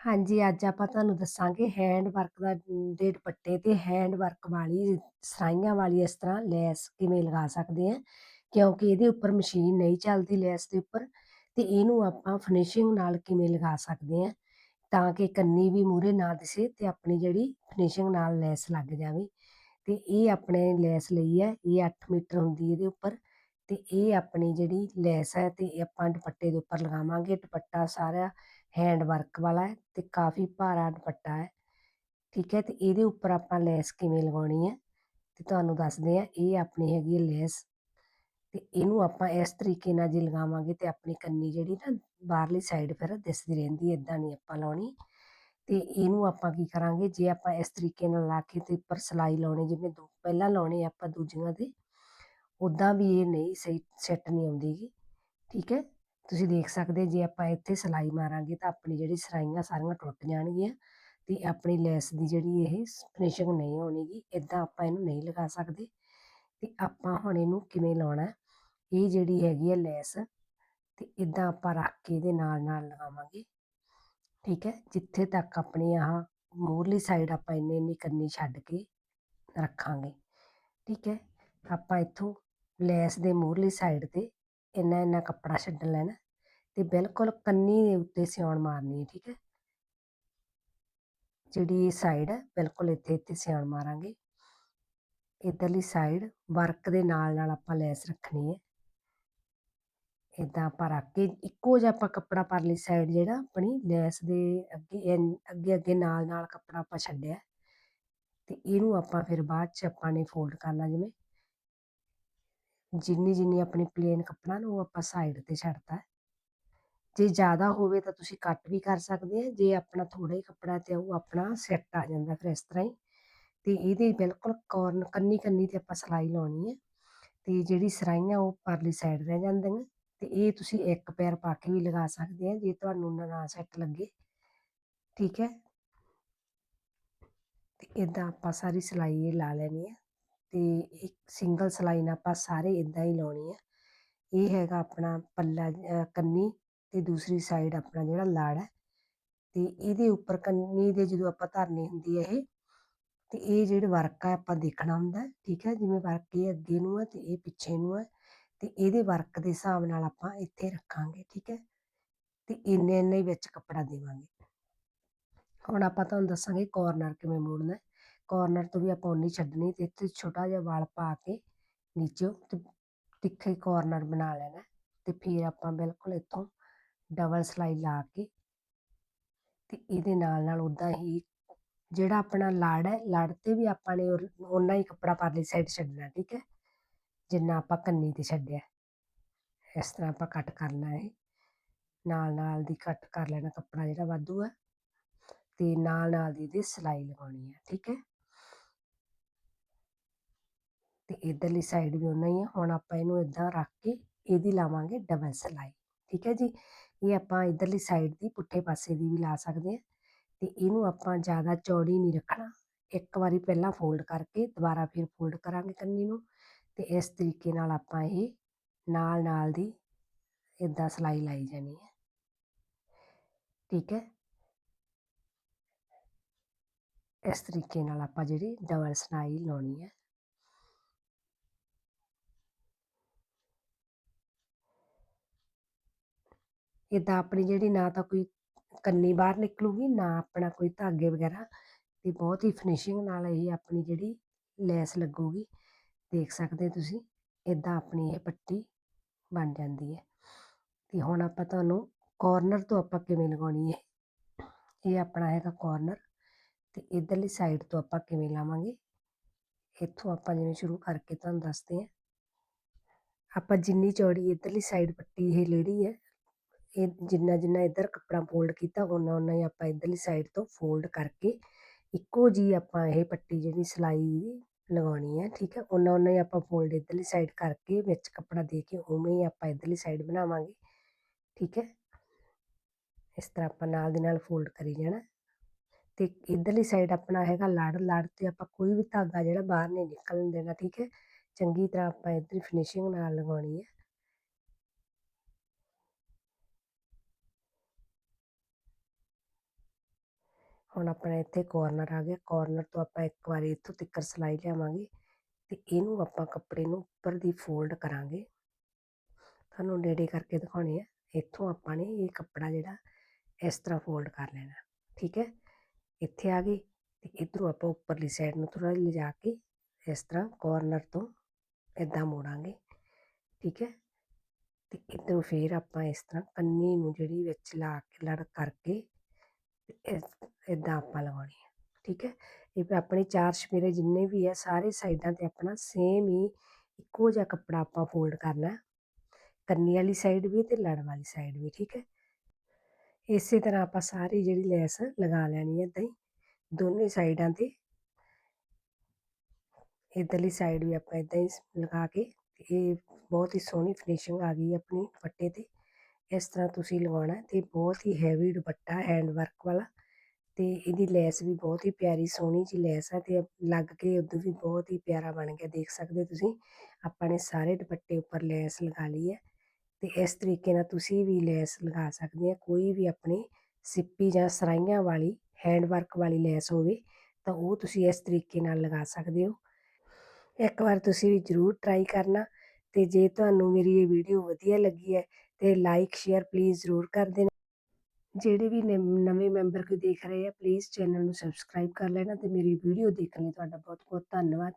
ਹਾਂਜੀ, ਅੱਜ ਆਪਾਂ ਤੁਹਾਨੂੰ ਦੱਸਾਂਗੇ ਹੈਂਡ ਵਰਕ ਦਾ ਦੇ ਦੁਪੱਟੇ ਤੇ ਹੈਂਡ ਵਰਕ ਵਾਲੀ ਸਰਾਈਆਂ ਵਾਲੀ ਇਸ ਤਰ੍ਹਾਂ ਲੈਸ ਕਿਵੇਂ ਲਗਾ ਸਕਦੇ ਆ ਕਿਉਂਕਿ ਇਹਦੇ ਉੱਪਰ ਮਸ਼ੀਨ ਨਹੀਂ ਚੱਲਦੀ ਲੈਸ ਦੇ ਉੱਪਰ ਤੇ ਇਹਨੂੰ ਆਪਾਂ ਫਿਨਿਸ਼ਿੰਗ ਨਾਲ ਕਿਵੇਂ ਲਗਾ ਸਕਦੇ ਆ ਤਾਂ ਕਿ ਕੰਨੀ ਵੀ ਮੂਰੇ ਨਾ ਦਿਸੇ ਤੇ ਆਪਣੀ ਜਿਹੜੀ ਫਿਨਿਸ਼ਿੰਗ ਨਾਲ ਲੈਸ ਲੱਗ ਜਾਵੇ। ਤੇ ਇਹ ਆਪਣੇ ਲੈਸ ਲਈ ਹੈ ਇਹ 8 ਮੀਟਰ ਹੁੰਦੀ ਇਹਦੇ ਉੱਪਰ ਤੇ ਇਹ ਆਪਣੀ ਜਿਹੜੀ ਲੈਸ ਹੈ ਤੇ ਆਪਾਂ ਦੁਪੱਟੇ ਦੇ ਉੱਪਰ ਲਗਾਵਾਂਗੇ ਦੁਪੱਟਾ ਸਾਰਾ ਹੈਂਡ ਵਰਕ ਵਾਲਾ ਹੈ ਤੇ ਕਾਫੀ ਭਾਰਾ ਦੁਪੱਟਾ ਹੈ। ਠੀਕ ਹੈ, ਤੇ ਇਹਦੇ ਉੱਪਰ ਆਪਾਂ ਲੈਸ ਕਿਵੇਂ ਲਗਾਉਣੀ ਹੈ? ਤੇ ਤੁਹਾਨੂੰ ਦੱਸਦੇ ਆ ਇਹ ਆਪਣੀ ਹੈਗੀ ਹੈ ਲੈਸ। ਤੇ ਇਹਨੂੰ ਆਪਾਂ ਇਸ ਤਰੀਕੇ ਨਾਲ ਜੇ ਲਗਾਵਾਂਗੇ ਤੇ ਆਪਣੀ ਕੰਨੀ ਜਿਹੜੀ ਨਾ ਬਾਹਰਲੀ ਸਾਈਡ ਫਿਰ ਦਿਸਦੀ ਰਹਿੰਦੀ ਇਦਾਂ ਨਹੀਂ ਆਪਾਂ ਲਾਉਣੀ। ਤੇ ਇਹਨੂੰ ਆਪਾਂ ਕੀ ਕਰਾਂਗੇ, ਜੇ ਆਪਾਂ ਇਸ ਤਰੀਕੇ ਨਾਲ ਲਾ ਕੇ ਤੇ ਉੱਪਰ ਸਲਾਈ ਲਾਉਣੀ, ਜਿਵੇਂ ਦੋ ਪਹਿਲਾਂ ਲਾਉਣੇ ਆਪਾਂ ਦੂਜੀਆਂ ਦੇ ਉਦਾਂ ਵੀ ਇਹ ਨਹੀਂ ਸਹੀ, ਸੈੱਟ ਨਹੀਂ ਆਉਂਦੀਗੀ ਠੀਕ ਹੈ ਤੁਸੀਂ ਦੇਖ ਸਕਦੇ ਜੇ ਆਪਾਂ ਇੱਥੇ ਸਿਲਾਈ ਮਾਰਾਂਗੇ ਤਾਂ ਆਪਣੀ ਜਿਹੜੀ ਸਰਾਈਆਂ ਸਾਰੀਆਂ ਟੁੱਟ ਜਾਣਗੀਆਂ ਤੇ ਆਪਣੀ ਲੈਸ ਦੀ ਜਿਹੜੀ ਇਹ ਫਿਨਿਸ਼ਿੰਗ ਨਹੀਂ ਹੋਣੀਗੀ ਇਦਾਂ ਆਪਾਂ ਇਹਨੂੰ ਨਹੀਂ ਲਗਾ ਸਕਦੇ। ਤੇ ਆਪਾਂ ਹੁਣ ਇਹਨੂੰ ਕਿਵੇਂ ਲਾਉਣਾ? ਇਹ ਜਿਹੜੀ ਹੈਗੀ ਹੈ ਲੈਸ, ਤੇ ਇਦਾਂ ਆਪਾਂ ਰੱਖ ਕੇ ਇਹਦੇ ਨਾਲ ਨਾਲ ਲਗਾਵਾਂਗੇ। ਠੀਕ ਹੈ? ਜਿੱਥੇ ਤੱਕ ਆਪਣੀ ਆਹ ਮੂਰਲੀ ਸਾਈਡ ਆਪਾਂ ਇੰਨੇ ਇੰਨੀ ਕੰਨੀ ਛੱਡ ਕੇ ਰੱਖਾਂਗੇ। ਠੀਕ ਹੈ? ਆਪਾਂ ਇੱਥੋਂ ਲੈਸ ਦੇ ਮੂਰਲੀ ਸਾਈਡ ਤੇ ਇੰਨਾ ਇੰਨਾ ਕੱਪੜਾ ਛੱਡ ਲੈਣਾ। ਤੇ ਬਿਲਕੁਲ ਕੰਨੀ ਦੇ ਉੱਤੇ ਸਿਉਣ ਮਾਰਨੀ ਹੈ, ਠੀਕ ਹੈ? ਜਿਹੜੀ ਸਾਈਡ ਹੈ ਬਿਲਕੁਲ ਇੱਥੇ ਇੱਥੇ ਸਿਉਣ ਮਾਰਾਂਗੇ। ਇਧਰਲੀ ਸਾਈਡ ਵਰਕ ਦੇ ਨਾਲ ਨਾਲ ਆਪਾਂ ਲੈਸ ਰੱਖਣੀ ਹੈ। ਇਦਾਂ ਆਪਾਂ ਰੱਖ ਕੇ ਇੱਕੋ ਜਿਹਾ ਆਪਾਂ ਕੱਪੜਾ ਪਰਲੀ ਸਾਈਡ ਜਿਹੜਾ ਆਪਣੀ ਲੈਸ ਦੇ ਅੱਗੇ ਅੱਗੇ ਅੱਗੇ ਨਾਲ ਨਾਲ ਕੱਪੜਾ ਆਪਾਂ ਛੱਡਿਆ। ਤੇ ਇਹਨੂੰ ਆਪਾਂ ਫਿਰ ਬਾਅਦ ਚ ਆਪਾਂ ਨੇ ਫੋਲਡ ਕਰਨਾ ਜਿਵੇਂ ਜਿੰਨੀ ਜਿੰਨੀ ਆਪਣੀ ਪਲੇਨ ਕੱਪੜਾ ਨਾ ਉਹ ਆਪਾਂ ਸਾਈਡ ਤੇ ਛੱਡਤਾ। ਜੇ ਜ਼ਿਆਦਾ ਹੋਵੇ ਤਾਂ ਤੁਸੀਂ ਕੱਟ ਵੀ ਕਰ ਸਕਦੇ ਆ, ਜੇ ਆਪਣਾ ਥੋੜਾ ਹੀ ਕੱਪੜਾ ਤੇ ਉਹ ਆਪਣਾ ਸੈੱਟ ਆ ਜਾਂਦਾ ਫਿਰ ਇਸ ਤਰ੍ਹਾਂ ਹੀ। ਤੇ ਇਹਦੇ ਬਿਲਕੁਲ ਕੋਰਨ ਕੰਨੀ ਕੰਨੀ ਤੇ ਆਪਾਂ ਸਲਾਈ ਲਾਉਣੀ ਹੈ ਤੇ ਜਿਹੜੀ ਸਰਾਈਆਂ ਉਹ ਪਰਲੀ ਸਾਈਡ ਰਹਿ ਜਾਂਦੀਆਂ। ਤੇ ਇਹ ਤੁਸੀਂ ਇੱਕ ਪੈਰ ਪਾ ਕੇ ਵੀ ਲਗਾ ਸਕਦੇ ਆ, ਜੇ ਤੁਹਾਨੂੰ ਨਾ ਸੈੱਟ ਲੱਗੇ। ਠੀਕ ਹੈ? ਤੇ ਇਦਾਂ ਆਪਾਂ ਸਾਰੀ ਸਲਾਈ ਇਹ ਲਾ ਲੈਣੀ ਹੈ ਤੇ ਇੱਕ ਸਿੰਗਲ ਸਲਾਈ ਨਾਲ ਆਪਾਂ ਸਾਰੇ ਇਦਾਂ ਹੀ ਲਾਉਣੀ ਹੈ ਇਹ ਹੈਗਾ ਆਪਣਾ ਪੱਲਾ ਕੰਨੀ ਤੇ ਦੂਸਰੀ ਸਾਈਡ ਆਪਣਾ ਜਿਹੜਾ ਲਾੜ ਹੈ, ਤੇ ਇਹਦੇ ਉੱਪਰ ਕੰਨੀ ਦੇ ਜਦੋਂ ਆਪਾਂ ਧਰਨੀ ਹੁੰਦੀ ਹੈ ਇਹ, ਤੇ ਇਹ ਜਿਹੜੇ ਵਰਕ ਆ ਆਪਾਂ ਦੇਖਣਾ ਹੁੰਦਾ, ਠੀਕ ਹੈ, ਜਿਵੇਂ ਵਰਕ ਇਹ ਅੱਗੇ ਨੂੰ ਹੈ ਤੇ ਇਹ ਪਿੱਛੇ ਨੂੰ ਹੈ ਤੇ ਇਹਦੇ ਵਰਕ ਦੇ ਹਿਸਾਬ ਨਾਲ ਆਪਾਂ ਇੱਥੇ ਰੱਖਾਂਗੇ, ਠੀਕ ਹੈ, ਤੇ ਇੰਨੇ ਇੰਨੇ ਹੀ ਵਿੱਚ ਕੱਪੜਾ ਦੇਵਾਂਗੇ। ਹੁਣ ਆਪਾਂ ਤੁਹਾਨੂੰ ਦੱਸਾਂਗੇ ਕਾਰਨਰ ਕਿਵੇਂ ਮੋੜਨਾ ਕਾਰਨਰ ਤੋਂ ਵੀ ਆਪਾਂ ਉਨੀ ਛੱਡਣੀ ਤੇ ਇੱਥੇ ਛੋਟਾ ਜਿਹਾ ਵਾਲ ਪਾ ਕੇ ਨੀਚੇ ਤਿੱਖੇ ਕਾਰਨਰ ਬਣਾ ਲੈਣਾ ਤੇ ਫਿਰ ਆਪਾਂ ਬਿਲਕੁਲ ਇੱਥੋਂ ਡਬਲ ਸਲਾਈ ਲਾ ਕੇ ਤੇ ਇਹਦੇ ਨਾਲ ਨਾਲ ਉਦਾਂ ਹੀ ਜਿਹੜਾ ਆਪਣਾ ਲੜ ਹੈ, ਲੜ ਤੇ ਵੀ ਆਪਾਂ ਨੇ ਉਹਨਾਂ ਹੀ ਕੱਪੜਾ ਪਰਲੀ ਸਾਈਡ ਛੱਡਣਾ, ਠੀਕ ਹੈ? ਜਿੰਨਾ ਆਪਾਂ ਕੰਨੀ ਤੇ ਛੱਡਿਆ। ਇਸ ਤਰ੍ਹਾਂ ਆਪਾਂ ਕੱਟ ਕਰਨਾ ਹੈ ਨਾਲ ਨਾਲ ਦੀ ਕੱਟ ਕਰ ਲੈਣਾ ਕੱਪੜਾ ਜਿਹੜਾ ਵਾਧੂ ਹੈ। ਤੇ ਨਾਲ ਨਾਲ ਦੀ ਇਹਦੀ ਸਿਲਾਈ ਲਗਾਉਣੀ ਹੈ, ਠੀਕ ਹੈ? ਤੇ ਇਧਰਲੀ ਸਾਈਡ ਵੀ ਉਹਨਾਂ ਹੀ ਹੈ। ਹੁਣ ਆਪਾਂ ਇਹਨੂੰ ਇਦਾਂ ਰੱਖ ਕੇ ਇਹਦੀ ਲਾਵਾਂਗੇ ਡਬਲ ਸਿਲਾਈ, ਠੀਕ ਹੈ ਜੀ? ਇਹ ਆਪਾਂ ਇਧਰਲੀ ਸਾਈਡ ਦੀ ਪੁੱਠੇ ਪਾਸੇ ਦੀ ਵੀ ਲਾ ਸਕਦੇ ਹਾਂ ਤੇ ਇਹਨੂੰ ਆਪਾਂ ਜ਼ਿਆਦਾ ਚੌੜੀ ਨਹੀਂ ਰੱਖਣਾ। ਇੱਕ ਵਾਰੀ ਪਹਿਲਾਂ ਫੋਲਡ ਕਰਕੇ ਦੁਬਾਰਾ ਫਿਰ ਫੋਲਡ ਕਰਾਂਗੇ ਕੰਨੀ ਨੂੰ ਤੇ ਇਸ ਤਰੀਕੇ ਨਾਲ ਆਪਾਂ ਇਹ ਨਾਲ ਨਾਲ ਦੀ ਇਦਾਂ ਸਲਾਈ ਲਾਈ ਜਾਣੀ ਹੈ। ਠੀਕ ਹੈ? ਇਸ ਤਰੀਕੇ ਨਾਲ ਆਪਾਂ ਜਿਹੜੀ ਡਬਲ ਸਲਾਈ ਲਾਉਣੀ ਹੈ। ਇਦਾਂ ਆਪਣੀ ਜਿਹੜੀ ਨਾ ਤਾਂ ਕੋਈ ਕੰਨੀ ਬਾਹਰ ਨਿਕਲੂਗੀ, ਨਾ ਆਪਣਾ ਕੋਈ ਧਾਗੇ ਵਗੈਰਾ ਤੇ ਬਹੁਤ ਹੀ ਫਿਨਿਸ਼ਿੰਗ ਨਾਲ ਇਹ ਆਪਣੀ ਜਿਹੜੀ ਲੈਸ ਲੱਗੂਗੀ। ਦੇਖ ਸਕਦੇ ਤੁਸੀਂ ਇਦਾਂ ਆਪਣੀ ਇਹ ਪੱਟੀ ਬਣ ਜਾਂਦੀ ਹੈ। ਤੇ ਹੁਣ ਆਪਾਂ ਤੁਹਾਨੂੰ ਕਾਰਨਰ ਤੋਂ ਆਪਾਂ ਕਿਵੇਂ ਲਗਾਉਣੀ ਹੈ? ਇਹ ਆਪਣਾ ਹੈਗਾ ਕਾਰਨਰ ਤੇ ਇਧਰਲੀ ਸਾਈਡ ਤੋਂ ਆਪਾਂ ਕਿਵੇਂ ਲਾਵਾਂਗੇ? ਇੱਥੋਂ ਆਪਾਂ ਜਿਵੇਂ ਸ਼ੁਰੂ ਕਰਕੇ ਤੁਹਾਨੂੰ ਦੱਸਦੇ ਹਾਂ। ਆਪਾਂ ਜਿੰਨੀ ਚੌੜੀ ਇਧਰਲੀ ਸਾਈਡ ਪੱਟੀ ਇਹ ਲੇੜੀ ਹੈ ਇਹ ਜਿੰਨਾ ਜਿੰਨਾ ਇੱਧਰ ਕੱਪੜਾ ਫੋਲਡ ਕੀਤਾ ਉਹਨਾਂ ਉਹਨਾਂ ਹੀ ਆਪਾਂ ਇੱਧਰਲੀ ਸਾਈਡ ਤੋਂ ਫੋਲਡ ਕਰਕੇ ਇੱਕੋ ਜੀ ਆਪਾਂ ਇਹ ਪੱਟੀ ਜਿਹੜੀ ਸਿਲਾਈ ਲਗਾਉਣੀ ਹੈ, ਠੀਕ ਹੈ? ਉਹਨਾਂ ਉਹਨਾਂ ਹੀ ਆਪਾਂ ਫੋਲਡ ਇੱਧਰਲੀ ਸਾਈਡ ਕਰਕੇ ਵਿੱਚ ਕੱਪੜਾ ਦੇ ਕੇ ਉਵੇਂ ਹੀ ਆਪਾਂ ਇੱਧਰਲੀ ਸਾਈਡ ਬਣਾਵਾਂਗੇ, ਠੀਕ ਹੈ? ਇਸ ਤਰ੍ਹਾਂ ਆਪਾਂ ਨਾਲ ਦੇ ਨਾਲ ਫੋਲਡ ਕਰੀ ਜਾਣਾ। ਤੇ ਇੱਧਰਲੀ ਸਾਈਡ ਆਪਣਾ ਹੈਗਾ ਲੜ ਲੜ ਤੇ ਆਪਾਂ ਕੋਈ ਵੀ ਧਾਗਾ ਜਿਹੜਾ ਬਾਹਰ ਨਹੀਂ ਨਿਕਲਣ ਦੇਣਾ, ਠੀਕ ਹੈ? ਚੰਗੀ ਤਰ੍ਹਾਂ ਆਪਾਂ ਇੱਧਰ ਫਿਨਿਸ਼ਿੰਗ ਨਾਲ ਲਗਾਉਣੀ ਹੈ। ਹੁਣ ਆਪਣਾ ਇੱਥੇ ਕੋਰਨਰ ਆ ਗਿਆ ਕੋਰਨਰ ਤੋਂ ਆਪਾਂ ਇੱਕ ਵਾਰੀ ਇੱਥੋਂ ਤਿੱਕਰ ਸਿਲਾਈ ਲਿਆਵਾਂਗੇ ਤੇ ਇਹਨੂੰ ਆਪਾਂ ਕੱਪੜੇ ਨੂੰ ਉੱਪਰ ਦੀ ਫੋਲਡ ਕਰਾਂਗੇ। ਤੁਹਾਨੂੰ ਨੇੜੇ ਕਰਕੇ ਦਿਖਾਉਣੇ ਆ। ਇੱਥੋਂ ਆਪਾਂ ਨੇ ਇਹ ਕੱਪੜਾ ਜਿਹੜਾ ਇਸ ਤਰ੍ਹਾਂ ਫੋਲਡ ਕਰ ਲੈਣਾ। ਠੀਕ ਹੈ? ਇੱਥੇ ਆ ਗਏ ਤੇ ਇਧਰੋਂ ਆਪਾਂ ਉੱਪਰਲੀ ਸਾਈਡ ਨੂੰ ਥੋੜਾ ਲਿਜਾ ਕੇ ਇਸ ਤਰ੍ਹਾਂ ਕੋਰਨਰ ਤੋਂ ਇਦਾਂ ਮੋੜਾਂਗੇ। ਠੀਕ ਹੈ? ਤੇ ਇਧਰੋਂ ਫੇਰ ਆਪਾਂ ਇਸ ਤਰ੍ਹਾਂ ਕੰਨੀ ਨੂੰ ਜਿਹੜੀ ਵਿੱਚ ਲਾ ਕੇ ਲੜ ਕਰਕੇ ਇਦਾਂ ਆਪਾਂ ਲਗਾਉਣੀ ਹੈ, ਠੀਕ ਹੈ? ਇਹ ਆਪਣੇ ਚਾਰ ਸ਼ਮੀਰੇ ਜਿੰਨੇ ਵੀ ਆ ਸਾਰੇ ਸਾਈਡਾਂ ਤੇ ਆਪਣਾ ਸੇਮ ਹੀ ਇੱਕੋ ਜਿਹਾ ਕੱਪੜਾ ਆਪਾਂ ਫੋਲਡ ਕਰਨਾ ਕੰਨੀ ਵਾਲੀ ਸਾਈਡ ਵੀ ਤੇ ਲੜ ਵਾਲੀ ਸਾਈਡ ਵੀ, ਠੀਕ ਹੈ? ਇਸੇ ਤਰ੍ਹਾਂ ਆਪਾਂ ਸਾਰੀ ਜਿਹੜੀ ਲੈਸ ਲਗਾ ਲੈਣੀ ਹੈ ਇਦਾਂ ਹੀ, ਦੋਨੇ ਸਾਈਡਾਂ ਤੇ। ਇਧਰਲੀ ਸਾਈਡ ਵੀ ਆਪਾਂ ਇਦਾਂ ਹੀ ਲਗਾ ਕੇ, ਇਹ ਬਹੁਤ ਹੀ ਸੋਹਣੀ ਫਿਨਿਸ਼ਿੰਗ ਆ ਗਈ ਆਪਣੀ ਦੁਪੱਟੇ ਤੇ। ਇਸ ਤਰ੍ਹਾਂ ਤੁਸੀਂ ਲਗਾਉਣਾ ਤੇ ਬਹੁਤ ਹੀ ਹੈਵੀ ਦੁਪੱਟਾ ਹੈਂਡ ਵਰਕ ਵਾਲਾ ਤੇ ਇਹਦੀ ਲੈਸ ਵੀ ਬਹੁਤ ਹੀ ਪਿਆਰੀ ਸੋਹਣੀ ਜੀ ਲੈਸ ਆ ਤੇ ਲੱਗ ਕੇ ਉਦੋਂ ਵੀ ਬਹੁਤ ਹੀ ਪਿਆਰਾ ਬਣ ਗਿਆ, ਦੇਖ ਸਕਦੇ ਤੁਸੀਂ, ਆਪਾਂ ਨੇ ਸਾਰੇ ਦੁਪੱਟੇ ਉੱਪਰ ਲੈਸ ਲਗਾ ਲਈ ਹੈ ਤੇ ਇਸ ਤਰੀਕੇ ਨਾਲ ਤੁਸੀਂ ਵੀ ਲੈਸ ਲਗਾ ਸਕਦੇ ਆ, ਕੋਈ ਵੀ ਆਪਣੀ ਸਿੱਪੀ ਜਾਂ ਸਰਾਈਆਂ ਵਾਲੀ ਹੈਂਡ ਵਰਕ ਵਾਲੀ ਲੈਸ ਹੋਵੇ ਤਾਂ ਉਹ ਤੁਸੀਂ ਇਸ ਤਰੀਕੇ ਨਾਲ ਲਗਾ ਸਕਦੇ ਹੋ। ਇੱਕ ਵਾਰ ਤੁਸੀਂ ਵੀ ਜ਼ਰੂਰ ਟਰਾਈ ਕਰਨਾ ਤੇ ਜੇ ਤੁਹਾਨੂੰ ਮੇਰੀ ਇਹ ਵੀਡੀਓ ਵਧੀਆ ਲੱਗੀ ਹੈ ਤੇ ਲਾਈਕ ਸ਼ੇਅਰ ਪਲੀਜ਼ ਜ਼ਰੂਰ ਕਰ ਦੇਣਾ। ਜਿਹੜੇ ਵੀ ਨਵੇਂ ਮੈਂਬਰ ਕੋਈ ਦੇਖ ਰਹੇ ਆ ਪਲੀਜ਼ ਚੈਨਲ ਨੂੰ ਸਬਸਕ੍ਰਾਈਬ ਕਰ ਲੈਣਾ ਤੇ ਮੇਰੀ ਵੀਡੀਓ ਦੇਖਣ ਲਈ ਤੁਹਾਡਾ ਬਹੁਤ ਬਹੁਤ ਧੰਨਵਾਦ।